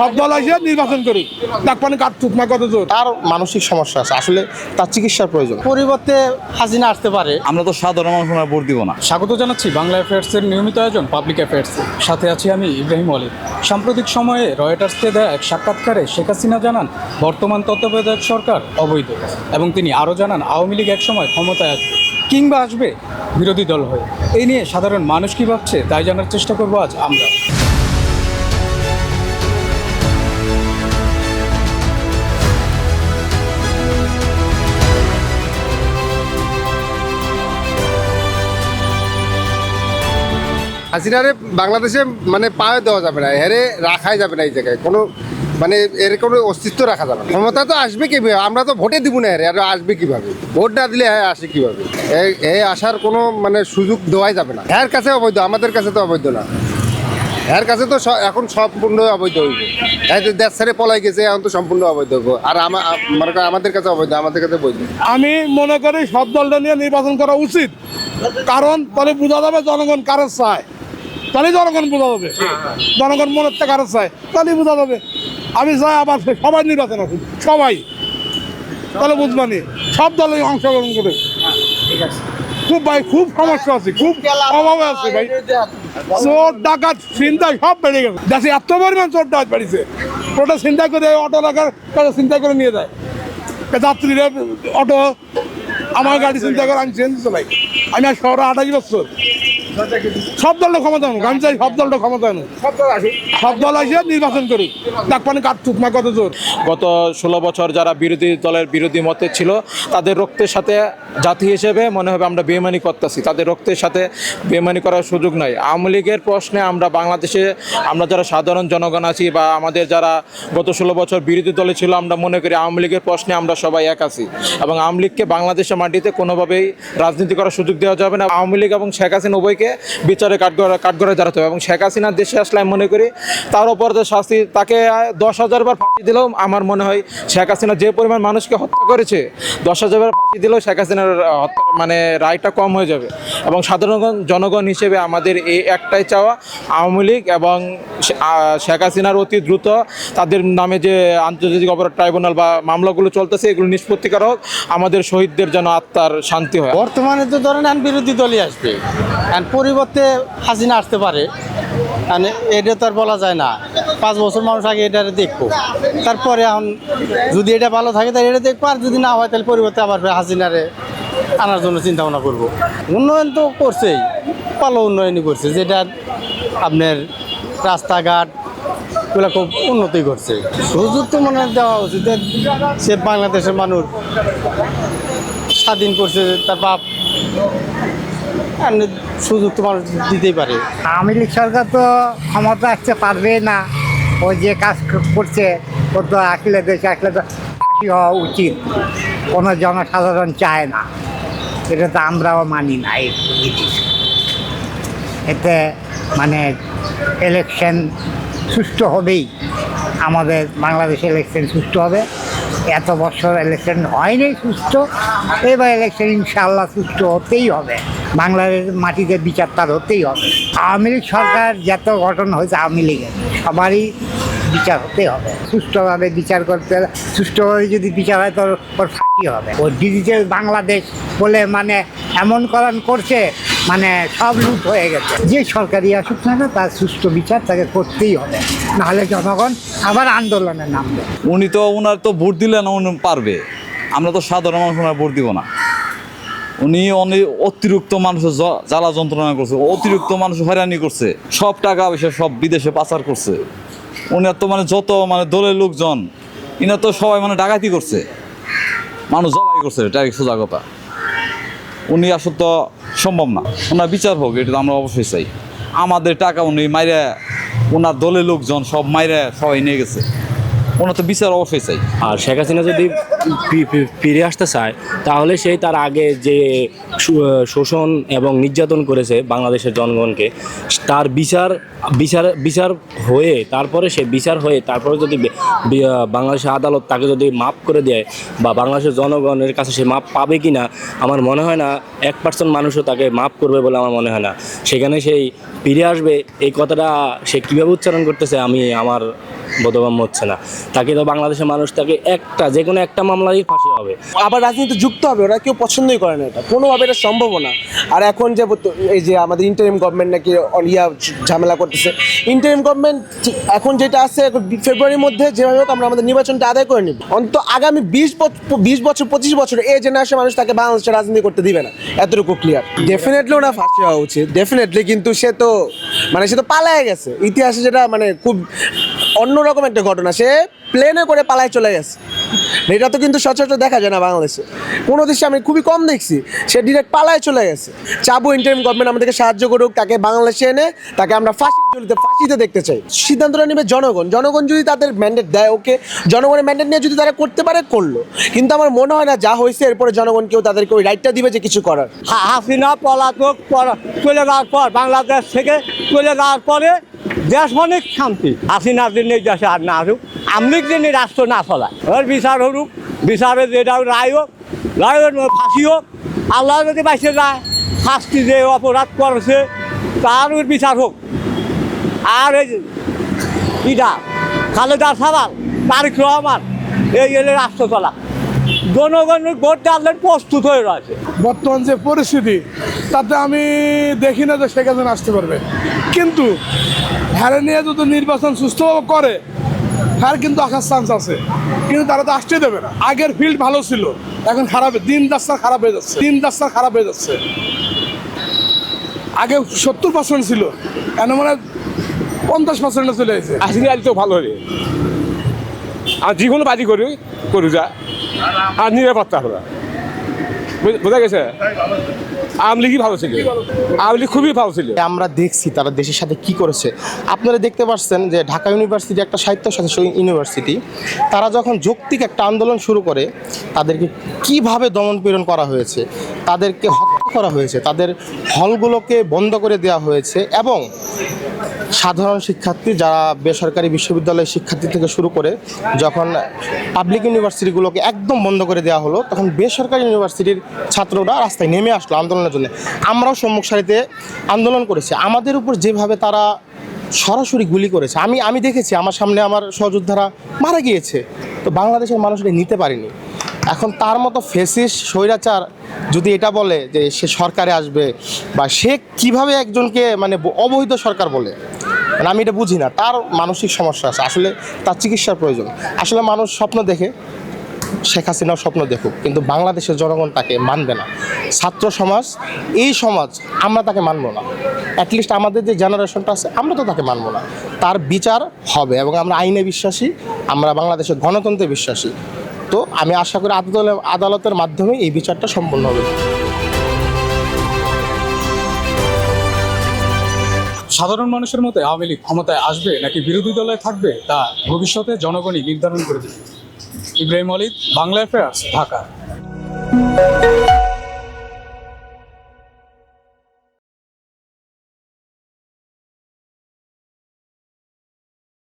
সব দল আসে নির্বাচন করুক না কত জোর। তার মানসিক সমস্যা আছে। আসলে তার চিকিৎসার প্রয়োজন। পরিবর্তে হাসিনা আসতে পারে। আমরা তো সাধারণ মানুষ ভোট দিব না। স্বাগত জানাচ্ছি বাংলা নিয়মিত আয়োজন পাবলিক অ্যাফেয়ার্সে। সাথে আছি আমি ইব্রাহিম আলী সাম্প্রতিক সময়ে রয়টার্সকে দেয়া এক সাক্ষাৎকারে শেখ হাসিনা জানান বর্তমান তত্ত্বাবধায়ক সরকার অবৈধ এবং তিনি আরও জানান আওয়ামী লীগ একসময় ক্ষমতায় আসবে কিংবা আসবে বিরোধী দল হয়ে। এই নিয়ে সাধারণ মানুষ কী ভাবছে তাই জানার চেষ্টা করব আজ আমরা। হাসিনারে বাংলাদেশে মানে পায়ে দেওয়া যাবে না, হেরে রাখাই যাবে না এই জায়গায়। কোনো মানে এর কোনো অস্তিত্ব রাখা যাবে না। ক্ষমতা তো আসবে কীভাবে? আমরা তো ভোটে দিব না হেরে আর আসবে কীভাবে? ভোট না দিলে হ্যাঁ আসে কীভাবে? এ- আসার কোনো মানে সুযোগ দেওয়াই যাবে না। এর কাছে অবৈধ, আমাদের কাছে তো অবৈধ না। এর কাছে তো এখন সম্পূর্ণ অবৈধ হইবে। দেশ ছেড়ে পলাই গেছে, এখন তো সম্পূর্ণ অবৈধ আর মনে করেন আমাদের কাছে অবৈধ, আমাদের কাছে বৈধ। আমি মনে করি সব দলটা নিয়ে নির্বাচন করা উচিত। কারণ তাহলে বোঝা যাবে জনগণ কারও চায়। তাহলে জনগণ বোঝা যাবে। জনগণ মনের থেকে কারও চায় তাহলে বোঝা যাবে। আমি চাই আবার সবাই নির্বাচন আসুন সবাই। তাহলে বুঝবানি সব দলে অংশগ্রহণ করে খুব ভাই, খুব সমস্যা আছে, খুব অভাবে আছে ভাই। চোর, ডাকাত চিন্তায় সব বেড়ে গেছে। দেশে এত পরিমাণ চোর ডাকাত বেড়েছে। ওটা চিন্তা করে অটো লাগার কাছে চিন্তা করে নিয়ে যায়। যাত্রীরা, অটো, আমার গাড়ি চিন্তা করে আমি চেঞ্জ চালাই আমি আর শহরে আঠাশ বছর। সব দলটা ক্ষমতা আনুক আমি চাই সব দলটা ক্ষমতা আনুক। সব দল আসে নির্বাচন করুক। ডাক পানি কাঠ না কত জোর। গত ষোলো বছর যারা বিরোধী দলের বিরোধী মতে ছিল তাদের রক্তের সাথে জাতি হিসেবে মনে হবে আমরা বেমানি করতেছি। তাদের রক্তের সাথে বেমানি করার সুযোগ নাই। আওয়ামী লীগের প্রশ্নে আমরা বাংলাদেশে আমরা যারা সাধারণ জনগণ আছি বা আমাদের যারা গত ষোলো বছর বিরোধী দলে ছিল আমরা মনে করি আওয়ামী লীগের প্রশ্নে আমরা সবাই এক আছি। এবং আওয়ামী লীগকে বাংলাদেশের মাটিতে কোনোভাবেই রাজনীতি করার সুযোগ দেওয়া যাবে না। আওয়ামী লীগ এবং শেখ হাসিনা উভয়কে বিচারে কাঠগড়া কাঠগড়ায় দাঁড়াতে হবে। এবং শেখ হাসিনার দেশে আসলে আমি মনে করি তার যে শাস্তি, তাকে দশ হাজার বার ফাঁসি দিলেও আমার মনে হয় শেখ হাসিনা যে পরিমাণ মানুষকে হত্যা করেছে, দশ হাজার বার ফাঁসি দিলেও শেখ হাসিনার হত্যা মানে রায়টা কম হয়ে যাবে। এবং সাধারণ জনগণ হিসেবে আমাদের এই একটাই চাওয়া, আওয়ামী লীগ এবং শেখ হাসিনার অতি দ্রুত তাদের নামে যে আন্তর্জাতিক অপরাধ ট্রাইব্যুনাল বা মামলাগুলো চলতেছে, এগুলো নিষ্পত্তি করা হোক, আমাদের শহীদদের যেন আত্মার শান্তি হয়। বর্তমানে তো ধরেন বিরোধী দলই আসবে। পরিবর্তে হাসিনা আসতে পারে। এটা তো আর বলা যায় না। পাঁচ বছর মানুষ আগে এটা দেখব। তারপরে এখন যদি এটা ভালো থাকে, তাহলে এটা দেখব। আর যদি না হয়, তাহলে পরিবর্তে আবার হাসিনারে আনার জন্য চিন্তা ভাবনা করব। উন্নয়ন তো করছেই, ভালো উন্নয়নই করছে, যেটা আপনার রাস্তাঘাট, এগুলো খুব উন্নতি করছে। সুযোগ তো মনে দেওয়া উচিত সে বাংলাদেশের মানুষ স্বাধীন করছে, তার বাপ সুযোগ তো মানুষ দিতেই পারে। আওয়ামী লীগ সরকার তো ক্ষমতা আসতে পারবে না ও যে কাজ করছে, ও তো আসলে দেশে আসলে তো হওয়া উচিত, কোনো জনসাধারণ চায় না। এটা তো আমরাও মানি না, এই এতে মানে ইলেকশন সুষ্ঠু হবেই। আমাদের বাংলাদেশে ইলেকশন সুষ্ঠু হবে। এত বছর ইলেকশন হয়নি সুস্থ এবার ইলেকশন ইনশাল্লাহ সুস্থ হতেই হবে। বাংলাদেশ মাটিতে বিচার তার হতেই হবে। আওয়ামী লীগ সরকার যত গঠন হয়েছে আওয়ামী লীগের, সবারই বিচার হতে হবে। সুষ্ঠুভাবে বিচার করতে সুষ্ঠুভাবে যদি বিচার হয় তো ফাঁকি হবে? ও ডিজিটাল বাংলাদেশ বলে মানে এমন করান করছে মানে সব লুট হয়ে গেছে। যে সরকারি আসুক না তার সুষ্ঠু বিচার তাকে করতেই হবে। নাহলে জনগণ আবার আন্দোলনে নামবে। উনি তো ওনার তো ভোট দিলে না উনি পারবে। আমরা তো সাধারণ মানুষ ওনার ভোট দিব না। উনি অনেক অতিরিক্ত মানুষের জ্বালা যন্ত্রণা করছে, অতিরিক্ত মানুষ হয়রানি করছে। সব টাকা পয়সা সব বিদেশে পাচার করছে। উনার তো মানে যত মানে দলের লোকজন, ইনার তো সবাই মানে ডাকাতি করছে। মানুষ জবাই করছে, এটা সোজা কথা। উনি আসলে তো সম্ভব না। ওনার বিচার হোক, এটা তো আমরা অবশ্যই চাই। আমাদের টাকা উনি মাইরে, ওনার দলের লোকজন সব মাইরে সবাই নিয়ে গেছে। ওনার তো বিচার অবশ্যই চাই। আর শেখ হাসিনা যদি ফিরে আসতে চায়, তাহলে সেই তার আগে যে শোষণ এবং নির্যাতন করেছে বাংলাদেশের জনগণকে, তার বিচার বিচার বিচার হয়ে তারপরে সে বিচার হয়ে তারপরে যদি বাংলাদেশের আদালত তাকে যদি মাপ করে দেয় বা বাংলাদেশের জনগণের কাছে সে মাপ পাবে কি না আমার মনে হয় না এক পার্সেন্ট মানুষও তাকে মাপ করবে বলে আমার মনে হয় না। সেখানে সেই ফিরে আসবে, এই কথাটা সে কীভাবে উচ্চারণ করতেছে আমি আমার বোধগম্য হচ্ছে না। তাকে তো বাংলাদেশের মানুষ তাকে একটা যে কোনো একটা মামলারই ফাঁসি হবে। আবার রাজনীতি যুক্ত হবে ওরা কেউ পছন্দই করে না এটা। কোনোভাবে এটা সম্ভব না। আর এখন যে এই যে আমাদের ইন্টারিম গভর্নমেন্ট নাকি ইয়া ঝামেলা করতেছে ইন্টারিম গভর্নমেন্ট এখন যেটা আছে ফেব্রুয়ারির মধ্যে যেভাবে হোক আমরা আমাদের নির্বাচনটা আদায় করে নিব। অন্তত আগামী বিশ বিশ বছর পঁচিশ বছর এই জেনারেশন মানুষ তাকে বাংলাদেশের রাজনীতি করতে দিবে না। এতটুকু ক্লিয়ার ডেফিনেটলি ওনা ফাঁসি হওয়া উচিত। ডেফিনেটলি কিন্তু সে তো মানে সে তো পালায় গেছে। ইতিহাসে যেটা মানে খুব অন্যরকম একটা ঘটনা। সে প্লেনে করে পালায় চলে গেছে। এটা তো কিন্তু সচরাচর দেখা যায় না বাংলাদেশে। কোনো দেশে আমি খুবই কম দেখছি, সে ডিরেক্ট পালায় চলে গেছে। চাবো ইন্টারিম গভর্নমেন্ট আমাদেরকে সাহায্য করুক, তাকে বাংলাদেশে এনে, তাকে আমরা ফাঁসির জড়িতে ফাঁসিতে দেখতে চাই। সিদ্ধান্তটা নেবে জনগণ। জনগণ যদি তাদের ম্যান্ডেট দেয়, ওকে জনগণের ম্যান্ডেট নিয়ে যদি তারা করতে পারে, করল। কিন্তু আমার মনে হয় না, যা হয়েছে, এরপরে জনগণ কেউ তাদেরকে ওই রাইটটা দিবে যে কিছু করার। হাসিনা, পলাতক চলে যাওয়ার পর, বাংলাদেশ থেকে চলে যাওয়ার পরে দেশ অনেক শান্তি। হাসিনা দিন এই দেশে আর না আসুক। আমলিক দিন রাষ্ট্র না চলায়। ওর বিচার হরুক। বিচারে যেটা রায় হোক রায়ের ফাঁসি হোক, আল্লাহ যদি বাইসে যায়, শাস্তি যে অপরাধ করেছে, তার বিচার হোক। আর এই ইটা খালেদা সাবাল তারিক রহমান, এই এলে রাষ্ট্র চলা জনগণ ভোট ডালের প্রস্তুত হয়ে রয়েছে। বর্তমান যে পরিস্থিতি তাতে আমি দেখি না যে শেখ হাসিনা আসতে পারবে। কিন্তু হ্যারে নিয়ে যদি নির্বাচন সুস্থভাবে করে হ্যার কিন্তু আসার চান্স আছে। কিন্তু তারা তো আসতে দেবে না। আগের ফিল্ড ভালো ছিল এখন খারাপ দিন রাস্তা খারাপ হয়ে যাচ্ছে। দিন রাস্তা খারাপ হয়ে যাচ্ছে। আগে সত্তর পার্সেন্ট ছিল এখন মানে পঞ্চাশ পার্সেন্টে চলে এসেছে আসলে আজ তো ভালো হবে আর যে কোনো বাজি করি করু যা। আর নিরাপত্তা হবে বুঝ- গেছে? ভালো খুবই ভালো ছিল। আমরা দেখছি তারা দেশের সাথে কি করেছে। আপনারা দেখতে পাচ্ছেন যে ঢাকা ইউনিভার্সিটি একটা সাহিত্য সাথে ইউনিভার্সিটি, তারা যখন যৌক্তিক একটা আন্দোলন শুরু করে, তাদেরকে কীভাবে দমন পীড়ন করা হয়েছে, তাদেরকে হত্যা করা হয়েছে, তাদের হলগুলোকে বন্ধ করে দেওয়া হয়েছে এবং সাধারণ শিক্ষার্থী যারা বেসরকারি বিশ্ববিদ্যালয়ের শিক্ষার্থী থেকে শুরু করে যখন পাবলিক ইউনিভার্সিটিগুলোকে একদম বন্ধ করে দেওয়া হলো, তখন বেসরকারি ইউনিভার্সিটির ছাত্ররা রাস্তায় নেমে আসলো আন্দোলনের জন্য। আমরাও সম্মুখ সারিতে আন্দোলন করেছি। আমাদের উপর যেভাবে তারা সরাসরি গুলি করেছে, আমি আমি দেখেছি, আমার সামনে আমার সহযোদ্ধারা মারা গিয়েছে। তো বাংলাদেশের মানুষ এটা নিতে পারেনি। এখন তার মতো ফেসিস, স্বৈরাচার যদি এটা বলে যে সে সরকারে আসবে বা সে কীভাবে একজনকে মানে অবৈধ সরকার বলে মানে আমি এটা বুঝি না। তার মানসিক সমস্যা আছে, আসলে তার চিকিৎসার প্রয়োজন। আসলে মানুষ স্বপ্ন দেখে, শেখ হাসিনাও স্বপ্ন দেখুক, কিন্তু বাংলাদেশের জনগণ তাকে মানবে না। ছাত্র সমাজ, এই সমাজ আমরা তাকে মানব না। অ্যাটলিস্ট আমাদের যে জেনারেশনটা আছে, আমরা তো তাকে মানব না। তার বিচার হবে এবং আমরা আইনে বিশ্বাসী, আমরা বাংলাদেশের গণতন্ত্রে বিশ্বাসী। তো আমি আশা করি আদালত আদালতের মাধ্যমে এই বিচারটা সম্পূর্ণ হবে। সাধারণ মানুষের মতে আওয়ামী লীগ ক্ষমতায় আসবে নাকি বিরোধী দলে থাকবে তা ভবিষ্যতে জনগণই নির্ধারণ করে দেবে। ইব্রাহিম অলিদ বাংলা অ্যাফেয়ার্স ঢাকা।